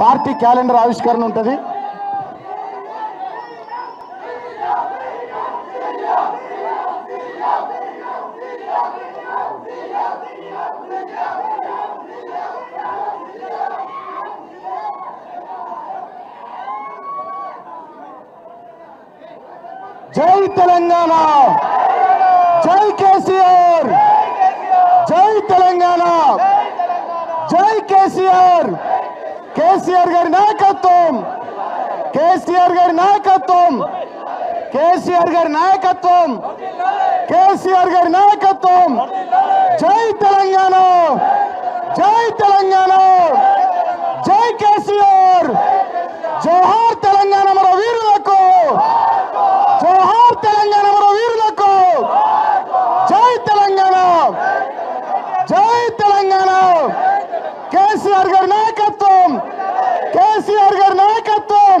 Party calendar ఆవిష్కరణ ఉంటుంది. జై తెలంగాణ! జై కేసీఆర్! జై తెలంగాణ! జై కేసీఆర్! కేసీఆర్ గారి నాయకత్వం. కేసీఆర్ గారి నాయకత్వం. కేసీఆర్ గారి నాయకత్వం. కేసీఆర్ గారి నాయకత్వం. జై తెలంగాణ. జై తెలంగాణ. జై కేసీఆర్. జోహార్ తెలంగాణ మన వీరులకు. జోహార్ తెలంగాణ మన వీరులకు. జై తెలంగాణ. జై తెలంగాణ. కేసీఆర్ గారి నాయకత్వం. కేసీఆర్ గారి నాయకత్వం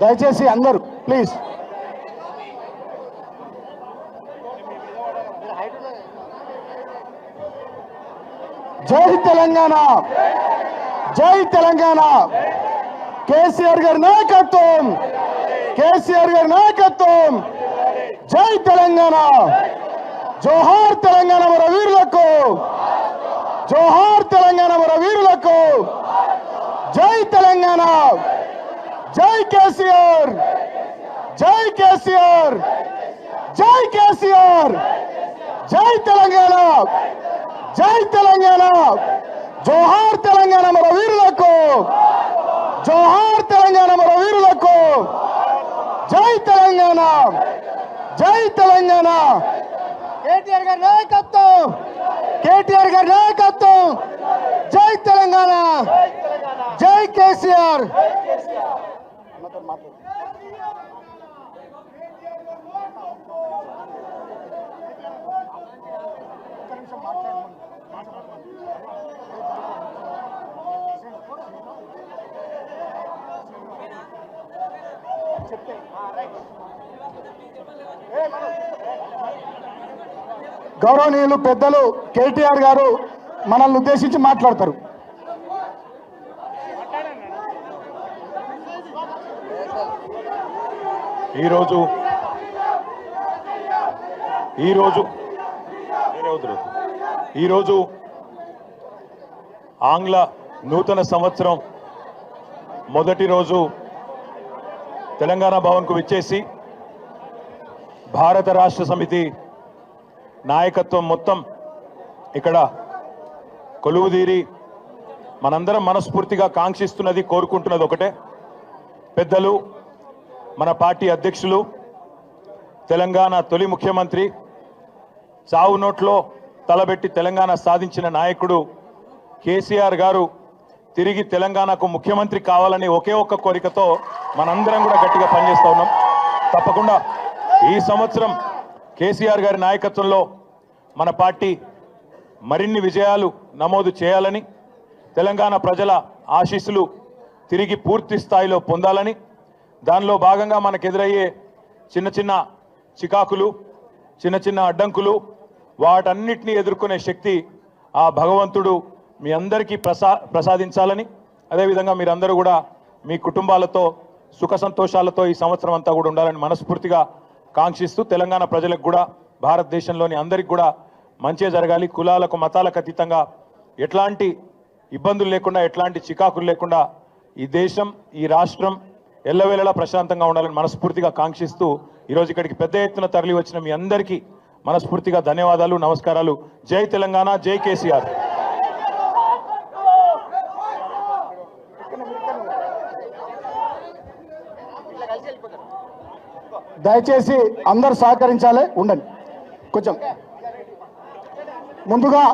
దయచేసి అందరూ ప్లీజ్ జై తెలంగాణ! జై తెలంగాణ! కేసీఆర్ గారి నాయకత్వం! కేసీఆర్ గారి నాయకత్వం! జై తెలంగాణ! జోహార్ తెలంగాణ మన వీరులకు జోహార్ మన వీరులకు జై తెలంగాణ. జై కేసీఆర్. జై కేసీఆర్. జై కేసీఆర్. జై తెలంగాణ. జై తెలంగాణ. జోహార్ తెలంగాణ మన వీరులకు. జోహార్ తెలంగాణ మన వీరులకు. జై తెలంగాణ. జై తెలంగాణ. కేటీఆర్ గారి నాయకత్వం. కేటీఆర్ గారి నాయకత్వం. జై తెలంగాణ. జై కేసీఆర్. గౌరవనీయులు పెద్దలు కేటీఆర్ గారు మనల్ని ఉద్దేశించి మాట్లాడతారు. ఈరోజు ఈరోజు ఈరోజు ఆంగ్ల నూతన సంవత్సరం మొదటి రోజు తెలంగాణ భవన్కు విచ్చేసి భారత రాష్ట్ర సమితి నాయకత్వం మొత్తం ఇక్కడ కొలువుదీరి మనందరం మనస్ఫూర్తిగా కాంక్షిస్తున్నది కోరుకుంటున్నది ఒకటే. పెద్దలు మన పార్టీ అధ్యక్షులు తెలంగాణ తొలి ముఖ్యమంత్రి చావు నోట్లో తలబెట్టి తెలంగాణ సాధించిన నాయకుడు కేసీఆర్ గారు తిరిగి తెలంగాణకు ముఖ్యమంత్రి కావాలని ఒకే ఒక్క కోరికతో మనందరం కూడా గట్టిగా పనిచేస్తూ ఉన్నాం. తప్పకుండా ఈ సంవత్సరం కేసీఆర్ గారి నాయకత్వంలో మన పార్టీ మరిన్ని విజయాలు నమోదు చేయాలని తెలంగాణ ప్రజల ఆశీస్సులు తిరిగి పూర్తి స్థాయిలో పొందాలని దానిలో భాగంగా మనకు ఎదురయ్యే చిన్న చిన్న చికాకులు చిన్న చిన్న అడ్డంకులు వాటన్నిటినీ ఎదుర్కొనే శక్తి ఆ భగవంతుడు మీ అందరికీ ప్రసా ప్రసాదించాలని అదేవిధంగా మీరందరూ కూడా మీ కుటుంబాలతో సుఖ సంతోషాలతో ఈ సంవత్సరం అంతా కూడా ఉండాలని మనస్ఫూర్తిగా కాంక్షిస్తూ తెలంగాణ ప్రజలకు కూడా భారతదేశంలోని అందరికి కూడా మంచి జరగాలి. కులాలకు మతాలకు అతీతంగా ఎట్లాంటి ఇబ్బందులు లేకుండా ఎట్లాంటి చికాకులు లేకుండా ఈ దేశం ఈ రాష్ట్రం ఎల్లవేళలా ప్రశాంతంగా ఉండాలని మనస్ఫూర్తిగా కాంక్షిస్తూ ఈరోజు ఇక్కడికి పెద్ద ఎత్తున తరలి వచ్చిన మీ అందరికీ మనస్ఫూర్తిగా ధన్యవాదాలు నమస్కారాలు. జై తెలంగాణ జై కేసీఆర్. దయచేసి అందరు సహకరించాలి ఉండండి. కొంచెం ముందుగా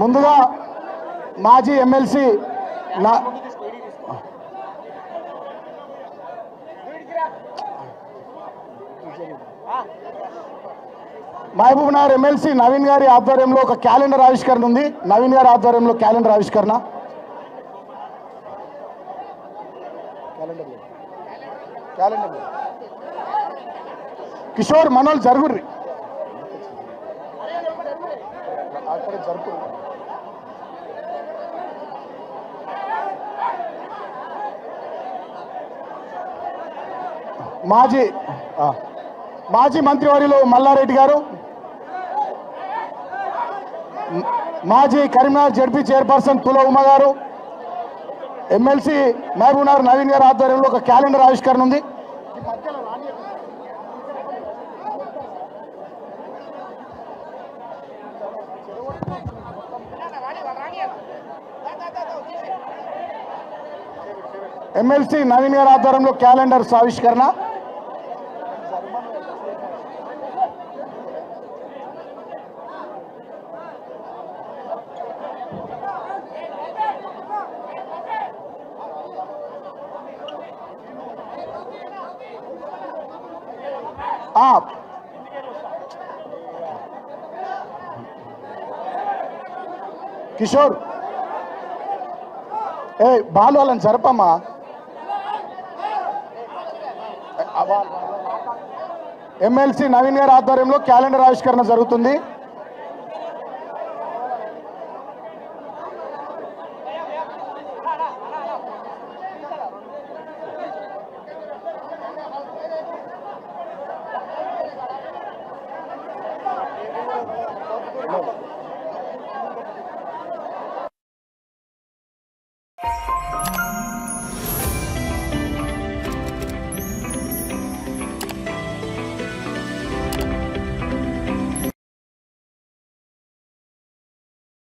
ముందుగా మాజీ ఎమ్మెల్సీ నా మహబూబ్ నగర్ ఎమ్మెల్సీ నవీన్ గారి ఆధ్వర్యంలో ఒక క్యాలెండర్ ఆవిష్కరణ ఉంది. నవీన్ గారి ఆధ్వర్యంలో క్యాలెండర్ ఆవిష్కరణ. క్యాలెండర్ కిషోర్ మనోళ్ళు జరుగుర్రి. అక్కడ జరుపు మాజీ మాజీ మంత్రివర్యులు మల్లారెడ్డి గారు మాజీ కరీంనగర్ జడ్పీ చైర్పర్సన్ తుల ఉమ గారు ఎమ్మెల్సీ మహబూబ్నగర్ నవీన్ గారి ఆధ్వర్యంలో ఒక క్యాలెండర్ ఆవిష్కరణ ఉంది. ఎమ్మెల్సీ నవీన్ గారి ఆధ్వర్యంలో క్యాలెండర్స్ ఆవిష్కరణ. Up. కిషోర్. ఏ బాల్ వాళ్ళని జరపమ్మా. ఎమ్మెల్సీ నవీన్ గారి ఆధ్వర్యంలో క్యాలెండర్ ఆవిష్కరణ జరుగుతుంది.